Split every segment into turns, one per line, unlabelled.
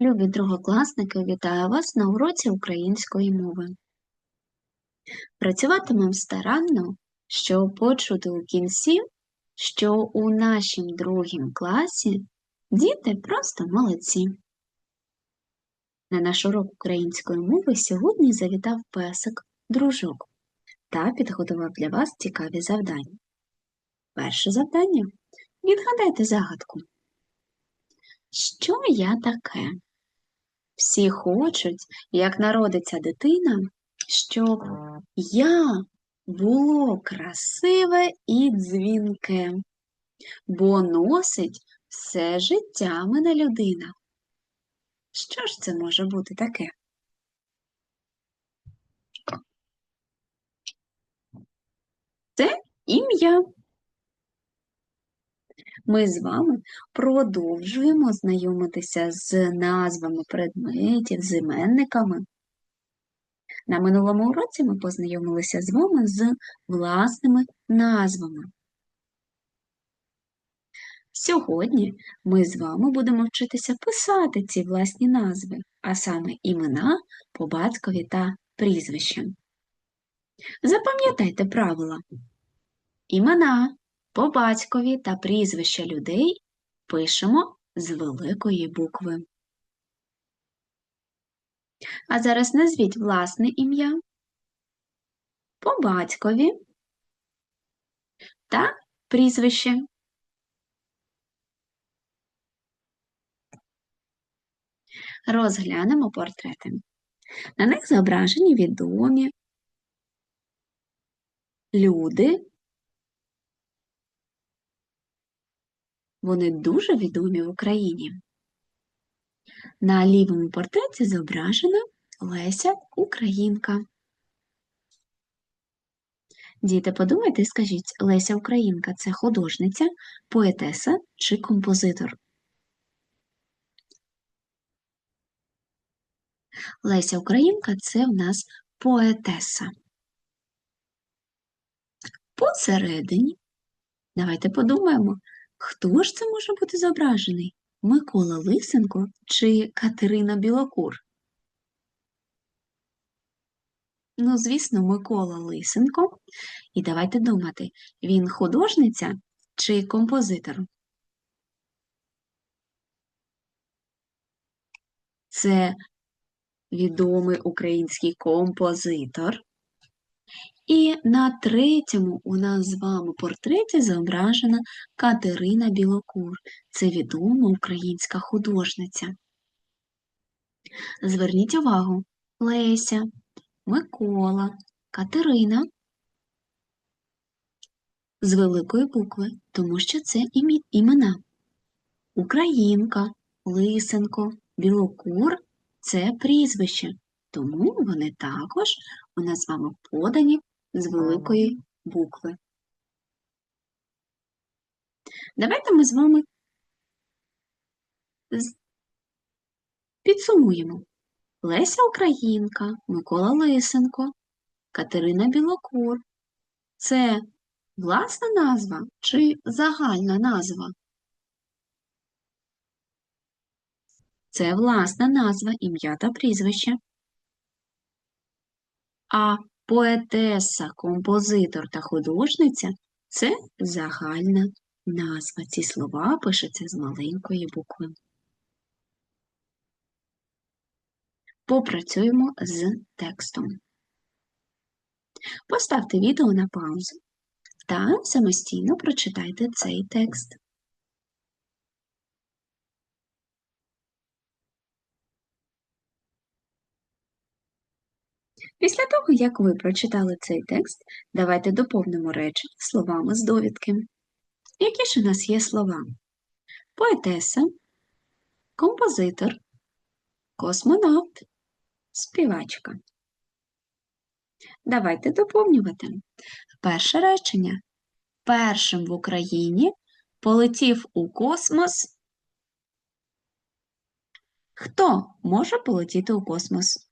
Любі другокласники, вітаю вас на уроці української мови. Працюватимемо старанно, щоб почути у кінці, що у нашім другім класі діти просто молодці. На наш урок української мови сьогодні завітав песик дружок та підготував для вас цікаві завдання. Перше завдання відгадайте загадку. Що я таке? Всі хочуть, як народиться дитина, щоб я було красиве і дзвінке, бо носить все життя мене людина. Що ж це може бути таке? Це ім'я. Ми з вами продовжуємо знайомитися з назвами предметів, з іменниками. На минулому уроці ми познайомилися з вами з власними назвами. Сьогодні ми з вами будемо вчитися писати ці власні назви, а саме імена по батькові та прізвищам. Запам'ятайте правила. Імена по батькові та прізвища людей пишемо з великої букви. А зараз назвіть власне ім'я по батькові та прізвище. Розглянемо портрети. На них зображені відомі люди. Вони дуже відомі в Україні. На лівому портреті зображена Леся Українка. Діти, подумайте і скажіть, Леся Українка це художниця, поетеса чи композитор? Леся Українка це в нас поетеса. Посередині, давайте подумаємо, хто ж це може бути зображений? Микола Лисенко чи Катерина Білокур? Ну, звісно, Микола Лисенко. І давайте думати, він художниця чи композитор? Це відомий український композитор. І на третьому у нас з вами портреті зображена Катерина Білокур. Це відома українська художниця. Зверніть увагу, Леся, Микола, Катерина з великої букви, тому що це імена. Українка, Лисенко, Білокур це прізвище, тому вони також у нас з вами подані з великої букви. Давайте ми з вами підсумуємо. Леся Українка, Микола Лисенко, Катерина Білокур. Це власна назва чи загальна назва? Це власна назва, ім'я та прізвище. А поетеса, композитор та художниця це загальна назва. Ці слова пишуться з маленької букви. Попрацюємо з текстом. Поставте відео на паузу та самостійно прочитайте цей текст. Після того, як ви прочитали цей текст, давайте доповнимо речення словами з довідки. Які ж у нас є слова? Поетеса, композитор, космонавт, співачка. Давайте доповнювати. Перше речення. Першим в Україні полетів у космос. Хто може полетіти у космос?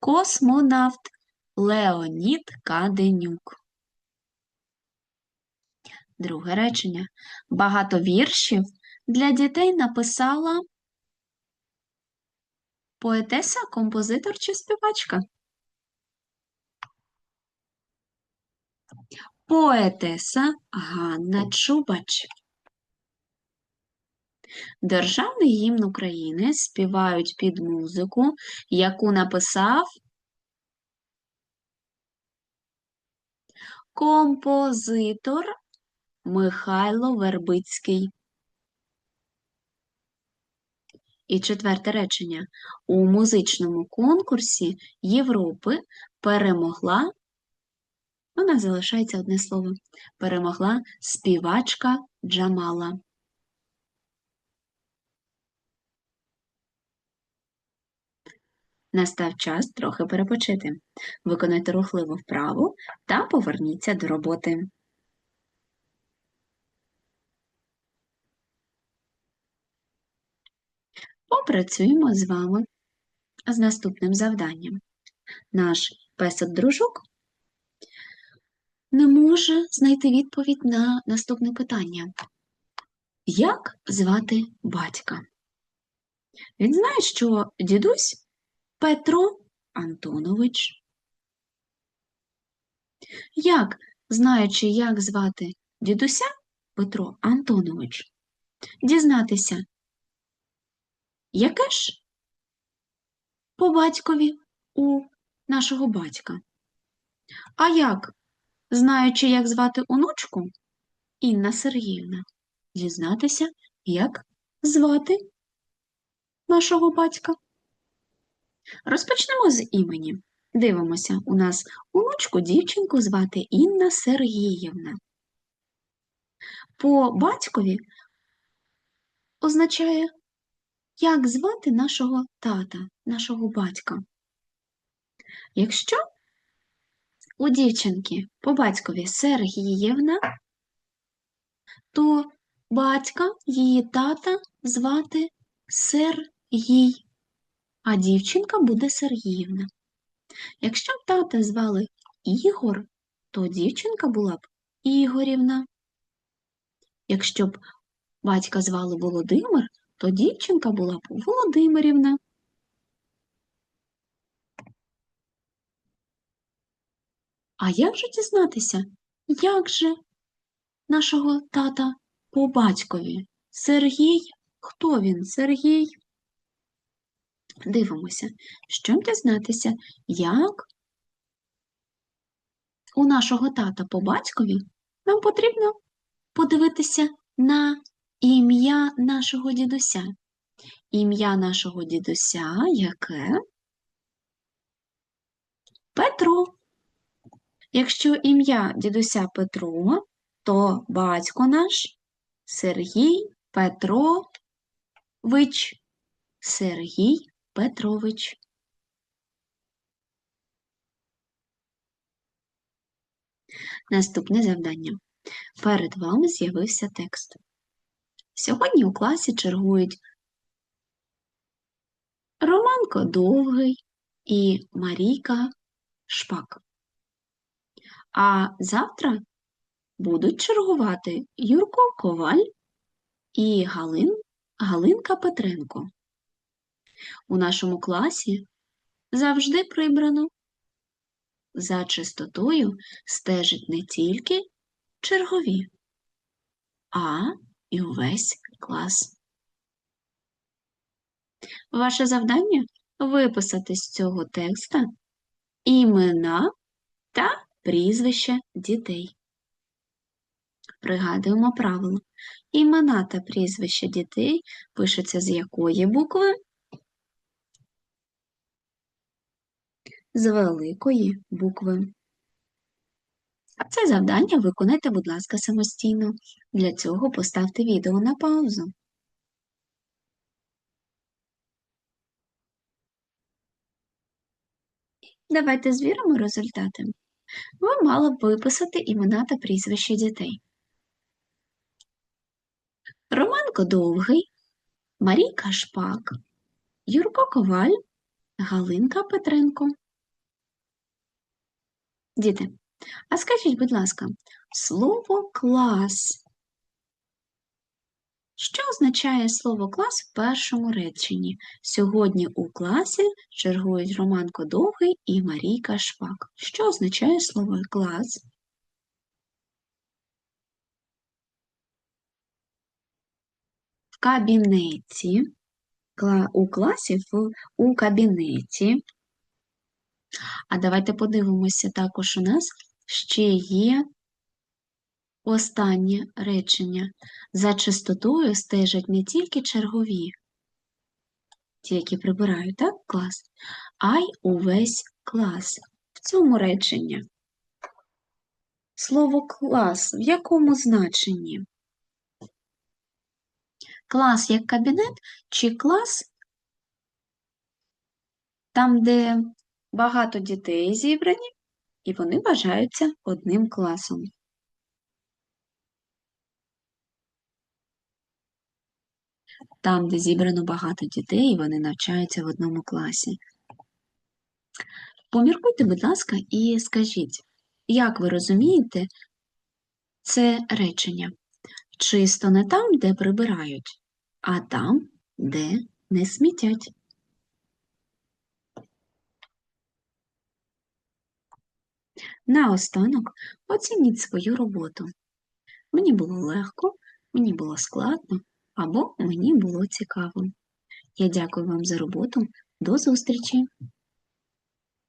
Космонавт Леонід Каденюк. Друге речення. Багато віршів для дітей написала поетеса, композитор чи співачка. Поетеса Ганна Чубач. Державний гімн України співають під музику, яку написав композитор Михайло Вербицький. І четверте речення. У музичному конкурсі Європи перемогла, у залишається одне слово, перемогла співачка Джамала. Настав час трохи перепочити. Виконайте рухливу вправу та поверніться до роботи. Попрацюємо з вами з наступним завданням. Наш песик-дружок не може знайти відповідь на наступне питання. Як звати батька? Він знає, що дідусь Петро Антонович. Як, знаючи, як звати дідуся Петро Антонович, дізнатися, яке ж по батькові у нашого батька? А як, знаючи, як звати онучку Інна Сергіївна, дізнатися, як звати нашого батька? Розпочнемо з імені. Дивимося, у нас онучку дівчинку звати Інна Сергіївна. По батькові означає, як звати нашого тата, нашого батька. Якщо у дівчинки по батькові Сергіївна, то батька її тата звати Сергій а дівчинка буде Сергіївна. Якщо б тата звали Ігор, то дівчинка була б Ігорівна. Якщо б батька звали Володимир, то дівчинка була б Володимирівна. А як же дізнатися, як же нашого тата по батькові? Сергій? Хто він? Сергій? Дивимося, щоб дізнатися, як у нашого тата по батькові нам потрібно подивитися на ім'я нашого дідуся. Ім'я нашого дідуся яке? Петро. Якщо ім'я дідуся Петро, то батько наш Сергій Петрович. Сергій Петрович. Наступне завдання. Перед вами з'явився текст. Сьогодні у класі чергують Романко Довгий і Марійка Шпак. А завтра будуть чергувати Юрко Коваль і Галин, Галинка Петренко. У нашому класі завжди прибрано. За чистотою стежить не тільки чергові, а і увесь клас. Ваше завдання виписати з цього текста імена та прізвища дітей. Пригадуємо правило. Імена та прізвища дітей пишуться з якої букви? З великої букви. А Це завдання виконайте, будь ласка, самостійно. Для цього поставте відео на паузу. Давайте звіримо результати. Ви мали б виписати імена та прізвища дітей. Романко Довгий, Марійка Шпак, Юрко Коваль, Галинка Петренко. Діти, а скажіть, будь ласка, слово клас. Що означає слово клас в першому реченні? Сьогодні у класі чергують Романко Довгий і Марійка Шпак. Що означає слово клас? В кабінеті. У класі в, у кабінеті. А давайте подивимося також у нас ще є останнє речення. За чистотою стежать не тільки чергові, ті, які прибирають, так, клас, а й увесь клас. В цьому реченні. Слово клас в якому значенні? Клас як кабінет чи клас там, де багато дітей зібрані, і вони вважаються одним класом. Там, де зібрано багато дітей, вони навчаються в одному класі. Поміркуйте, будь ласка, і скажіть, як ви розумієте це речення? Чисто не там, де прибирають, а там, де не смітять. Наостанок оцініть свою роботу. Мені було легко, мені було складно або мені було цікаво. Я дякую вам за роботу. До зустрічі!